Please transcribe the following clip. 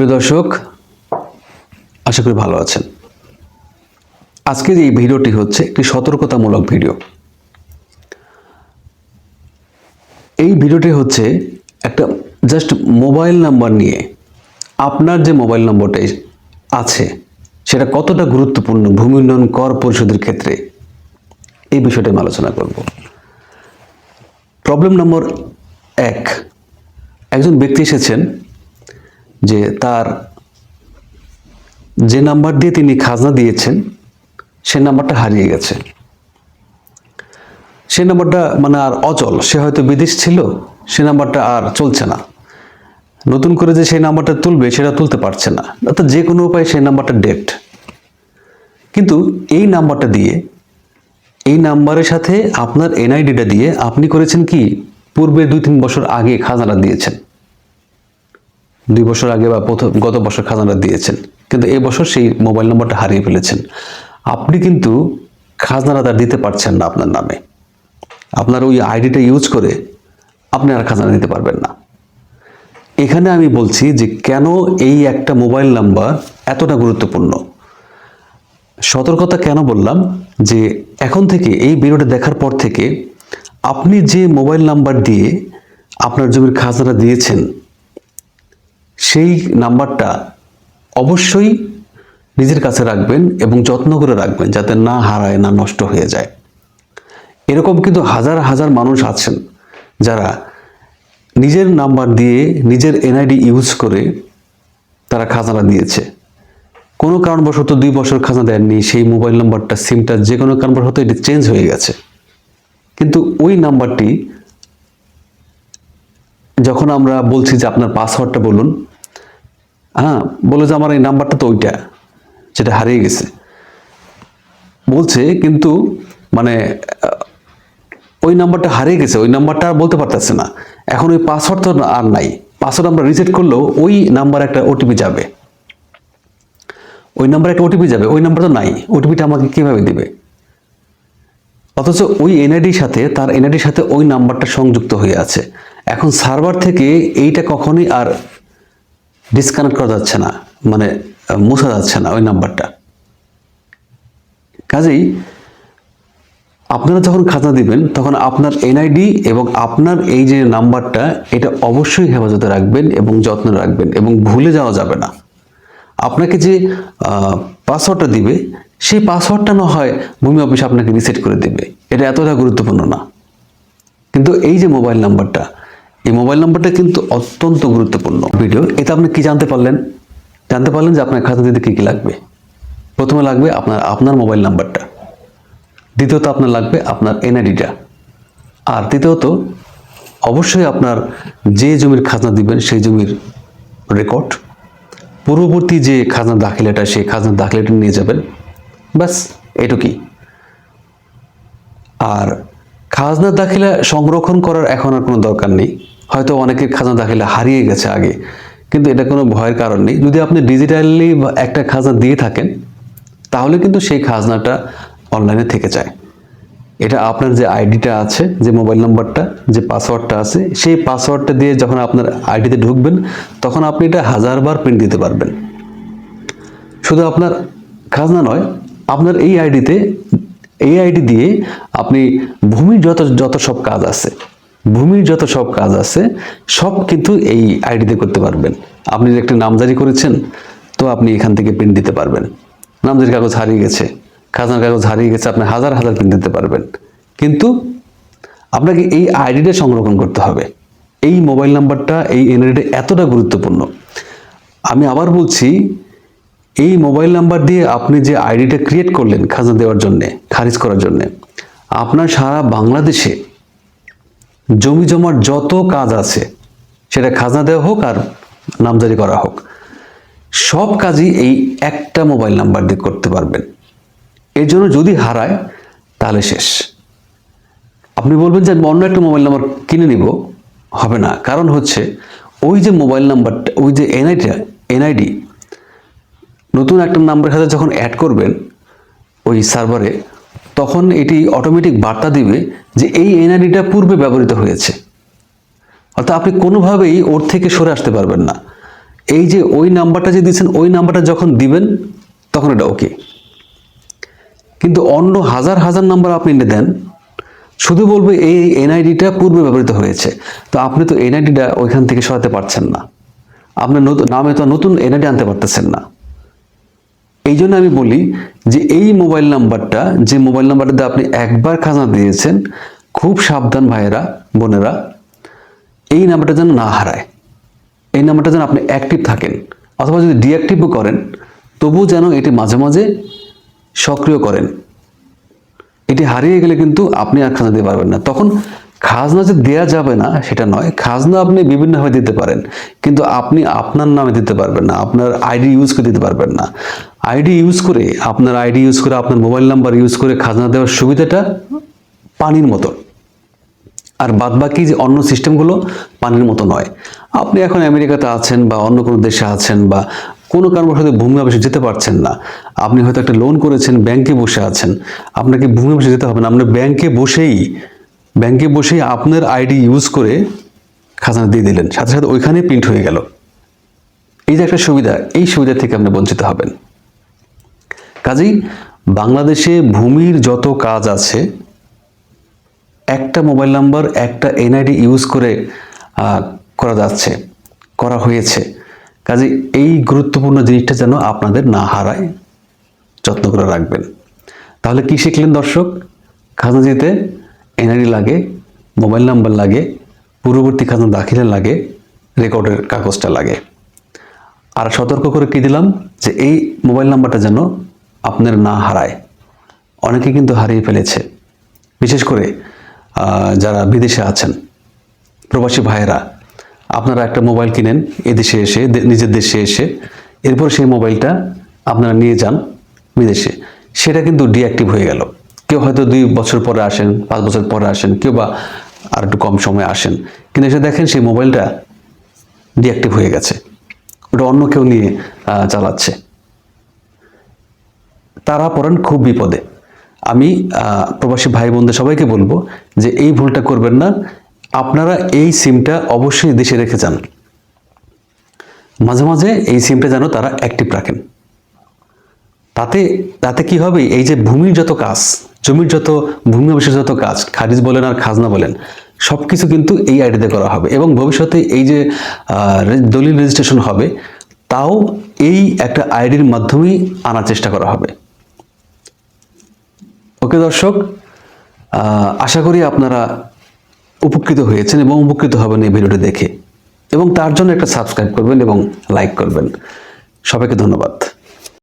প্রিয় দর্শক, আশা করি ভালো আছেন। আজকের এই ভিডিওটি হচ্ছে একটি সতর্কতামূলক ভিডিও। এই ভিডিওটি হচ্ছে একটা জাস্ট মোবাইল নাম্বার নিয়ে আপনার যে মোবাইল নম্বরটা আছে, সেটা কতটা গুরুত্বপূর্ণ, ভূমি উন্নয়ন কর পরিশোধের ক্ষেত্রে, এই বিষয়টা আমি আলোচনা করব। প্রবলেম নম্বর এক, একজন ব্যক্তি এসেছেন যে তার যে নাম্বার দিয়ে তিনি খাজনা দিয়েছেন, সে নাম্বারটা হারিয়ে গেছে। সে নাম্বারটা মানে আর অচল, সে হয়তো বিদেশ ছিল, সে নাম্বারটা আর চলছে না। নতুন করে যে সেই নাম্বারটা তুলবে, সেটা তুলতে পারছে না। অর্থাৎ যে কোনো উপায়ে সেই নাম্বারটা ডেট কিন্তু এই নাম্বারটা দিয়ে, এই নাম্বারের সাথে আপনার এনআইডিটা দিয়ে আপনি করেছেন কি? পূর্বে দুই তিন বছর আগে খাজানা দিয়েছেন। দুই বছর আগে বা প্রথম গত বছর খাজানা দিয়েছেন। কিন্তু এই বছর সেই মোবাইল নম্বরটা হারিয়ে ফেলেছেন। আপনি কিন্তু খাজনাটা তার দিতে পারছেন না আপনার নামে। আপনার ওই আইডিটা ইউজ করে আপনি আর খাজনা দিতে পারবেন না। এখানে আমি বলছি যে কেন এই একটা মোবাইল নাম্বার এতটা গুরুত্বপূর্ণ? সতর্কতা কেন বললাম যে এখন থেকে এই ভিডিওটা দেখার পর থেকে আপনি যে মোবাইল নাম্বার দিয়ে আপনার জমির খাজনাটা দিয়েছেন সেই নাম্বারটা অবশ্যই নিজের কাছে রাখবেন এবং যত্ন করে রাখবেন যাতে না হারায়, না নষ্ট হয়ে যায়। এরকম কিন্তু হাজার হাজার মানুষ আছেন যারা নিজের নাম্বার দিয়ে নিজের এনআইডি ইউজ করে তারা খাজনা দিয়েছে। কোনো কারণবশত দুই বছর খাজনা দেননি, সেই মোবাইল নাম্বারটা, সিমটা যে কোনো কারণবশত এটি চেঞ্জ হয়ে গেছে। কিন্তু ওই নাম্বারটি যখন আমরা বলছি যে আপনার পাসওয়ার্ডটা বলুন হ্যাঁ বলে যে আমার এই নাম্বারটা তো ওইটা, যেটা হারিয়ে গেছে। বলছে, কিন্তু মানে ওই নাম্বারটা হারিয়ে গেছে, ওই নাম্বারটা আর বলতে পারতেছে না। এখন ওই পাসওয়ার্ড তো আর নাই। পাসওয়ার্ড আমরা রিসেট করলেও ওই নাম্বার একটা ওটিপি যাবে। ওই নাম্বারে একটা ওটিপি যাবে, ওই নাম্বার তো নাই। ওটিপিটা আমাকে কীভাবে দিবে? অথচ ওই এনআইডির সাথে, তার এনআইডির সাথে ওই নাম্বারটা সংযুক্ত হয়ে আছে। এখন সার্ভার থেকে এইটা কখনই আর ডিসকানেক্ট করা যাচ্ছে না মানে মোছা যাচ্ছে না ওই নাম্বারটা কাজেই আপনারা যখন খাজনা দিবেন, তখন আপনার এনআইডি এবং আপনার এই যে নাম্বারটা এটা অবশ্যই হেফাজতে রাখবেন এবং যত্ন রাখবেন এবং ভুলে যাওয়া যাবে না। আপনাকে যে পাসওয়ার্ডটা দিবে, সেই পাসওয়ার্ডটা না হয় ভূমি অফিস আপনাকে রিসেট করে দেবে। এটা এতটা গুরুত্বপূর্ণ না। কিন্তু এই যে মোবাইল নাম্বারটা এই মোবাইল নাম্বারটা কিন্তু অত্যন্ত গুরুত্বপূর্ণ। ভিডিও, এতে আপনি কি জানতে পারলেন? জানতে পারলেন যে আপনার খাতা দিতে কী কী লাগবে। প্রথমে লাগবে আপনার আপনার মোবাইল নাম্বারটা। দ্বিতীয়ত আপনার লাগবে আপনার এনআইডিটা। আর তৃতীয়ত, অবশ্যই আপনার যে জমির খাজনা দিবেন সেই জমির রেকর্ড পূর্ববর্তী যে খাজনা দাখিলাটা, সেই খাজনা দাখিলাটা নিয়ে যাবেন। ব্যাস এটুকুই আর খাজনা দাখিলা সংরক্ষণ করার এখন আর কোনো দরকার নেই। হয়তো অনেকের খাজনা দাখিলা হারিয়ে গেছে আগে। কিন্তু এটা কোনো ভয়ের কারণ নেই। যদি আপনি ডিজিটালি একটা খাজনা দিয়ে থাকেন, তাহলে কিন্তু সেই খাজনাটা অনলাইনে থেকে যায়। এটা আপনার যে আইডিটা আছে, যে মোবাইল নাম্বারটা, যে পাসওয়ার্ডটা আছে, সেই পাসওয়ার্ডটা দিয়ে যখন আপনার আইডিতে ঢুকবেন, তখন আপনি এটা হাজারবার প্রিন্ট দিতে পারবেন। শুধু আপনার খাজনা নয়, আপনার এই আইডিতে, এই আইডি দিয়ে আপনি ভূমির যত যত সব কাজ আছে ভূমির যত সব কাজ আছে, সব কিন্তু এই আইডিতে করতে পারবেন। আপনি একটা নামজারি করেছেন, তো আপনি এখান থেকে প্রিন্ট দিতে পারবেন। নামজারি কাগজ হারিয়ে গেছে, খাজনার কাগজ হারিয়ে গেছে, আপনি হাজার হাজার প্রিন্ট দিতে পারবেন। কিন্তু আপনাকে এই আইডিটা সংরক্ষণ করতে হবে। এই মোবাইল নাম্বারটা এই এনআইডিটা এতটা গুরুত্বপূর্ণ। আমি আবার বলছি, এই মোবাইল নাম্বার দিয়ে আপনি যে আইডিটা ক্রিয়েট করলেন খাজনা দেওয়ার জন্যে, খারিজ করার জন্যে, আপনার সারা বাংলাদেশে জমি জমার যত কাজ আছে, সেটা খাজনা দেওয়া হোক আর নামজারি করা হোক, সব কাজই এই একটা মোবাইল নাম্বার দিয়ে করতে পারবেন। এর জন্য যদি হারায়, তাহলে শেষ। আপনি বলবেন যে আমি অন্য একটা মোবাইল নাম্বার কিনে নিব, হবে না। কারণ হচ্ছে, ওই যে মোবাইল নাম্বারটা, ওই যে এনআইডিটা এনআইডি, নতুন একটা নাম্বারের সাথে যখন অ্যাড করবেন, ওই সার্ভারে তখন এটি অটোমেটিক বার্তা দিবে যে এই এনআইডিটা পূর্বে ব্যবহৃত হয়েছে। অর্থাৎ আপনি কোনোভাবেই ওর থেকে সরে আসতে পারবেন না। এই যে ওই নাম্বারটা যে দিচ্ছেন ওই নাম্বারটা যখন দিবেন, তখন এটা ওকে কিন্তু অন্য হাজার হাজার নাম্বার আপনি দেন, শুধু বলবে এই এনআইডিটা পূর্বে ব্যবহৃত হয়েছে। তো আপনি তো এনআইডিটা ওইখান থেকে সরাতে পারছেন না। আপনার নতুন, নামে তো নতুন এনআইডি আনতে পারতেছেন না। এই জন্য আমি বলি যে এই মোবাইল নাম্বারটা, যে মোবাইল নাম্বারটাতে আপনি একবার খাজনা দিয়েছেন, খুব সাবধান ভাইয়েরা, বোনেরা, এই নাম্বারটা যেন না হারায়। এই নাম্বারটা যেন আপনি অ্যাক্টিভ থাকেন, অথবা যদি ডিঅ্যাক্টিভও করেন তবু যেন এটি মাঝে মাঝে সক্রিয় করেন। এটি হারিয়ে গেলে কিন্তু আপনি আর খাজনা দিতে পারবেন না। তখন খাজনা যে দেওয়া যাবে না, সেটা নয়। খাজনা আপনি বিভিন্নভাবে দিতে পারেন, কিন্তু আপনি আপনার নামে দিতে পারবেন না, আপনার আইডি ইউজ করে দিতে পারবেন না। আইডি ইউজ করে, আপনার আইডি ইউজ করে, আপনার মোবাইল নাম্বার ইউজ করে খাজনা দেওয়ার সুবিধাটা পানির মতো। আর বাদবাকি যে অন্য সিস্টেমগুলো পানির মতো নয়। আপনি এখন আমেরিকাতে আছেন বা অন্য কোনো দেশে আছেন বা কোনো কারণের সাথে ভূমি অফিসে যেতে পারছেন না, আপনি হয়তো একটা লোন করেছেন ব্যাংকে বসে আছেন। আপনাকে ভূমি অফিসে যেতে হবে না, আপনি ব্যাংকে বসেই ব্যাংকে বসেই আপনার আইডি ইউজ করে খাজনা দিয়ে দিলেন। সাথে সাথে ওইখানেই প্রিন্ট হয়ে গেল। এই যে একটা সুবিধা, এই সুবিধা থেকে আপনি বঞ্চিত হবেন। কাজেই বাংলাদেশে ভূমির যত কাজ আছে, একটা মোবাইল নাম্বার, একটা এনআইডি ইউজ করে করা যাচ্ছে, করা হয়েছে। কাজে এই গুরুত্বপূর্ণ জিনিসটা যেন আপনাদের না হারায়, যত্ন করে রাখবেন। তাহলে কি শিখলেন দর্শক? খাজনা দিতে এনআইডি লাগে, মোবাইল নাম্বার লাগে, পূর্ববর্তী খাজনা দাখিলে লাগে, রেকর্ডের কাগজটা লাগে। আর সতর্ক করে কি দিলাম? যে এই মোবাইল নাম্বারটা যেন আপনার না হারায়। অনেকে কিন্তু হারিয়ে ফেলেছে। বিশেষ করে যারা বিদেশে আছেন, প্রবাসী ভাইয়েরা, আপনারা একটা মোবাইল কিনেন, এদেশে এসে নিজের দেশে এসে, এরপর সেই মোবাইলটা আপনারা নিয়ে যান বিদেশে। সেটা কিন্তু ডিঅ্যাক্টিভ হয়ে গেল। কেউ হয়তো দুই বছর পরে আসেন, পাঁচ বছর পরে আসেন, কেউ বা আর একটু কম সময়ে আসেন। কিন্তু এসে দেখেন সেই মোবাইলটা ডিঅ্যাক্টিভ হয়ে গেছে। ওটা অন্য কেউ নিয়ে চালাচ্ছে। তারা পড়েন খুব বিপদে। আমি প্রবাসী ভাই বোনদের সবাইকে বলব যে এই ভুলটা করবেন না। আপনারা এই সিমটা অবশ্যই দেশে রেখে যান। মাঝে মাঝে এই সিমটা যেন তারা অ্যাক্টিভ রাখেন। তাতে তাতে কি হবে? এই যে ভূমির যত কাজ, জমির যত, ভূমি অবশেষ যত কাজ, খারিজ বলেন আর খাজনা বলেন সব কিছু কিন্তু এই আইডিতে করা হবে এবং ভবিষ্যতে এই যে দলিল রেজিস্ট্রেশন হবে, তাও এই একটা আইডির মাধ্যমেই আনার চেষ্টা করা হবে। ওকে দর্শক আশা করি আপনারা উপকৃত হয়েছেন এবং উপকৃত হবেন এই ভিডিওটি দেখে। এবং তার জন্য একটা সাবস্ক্রাইব করবেন এবং লাইক করবেন। সবাইকে ধন্যবাদ।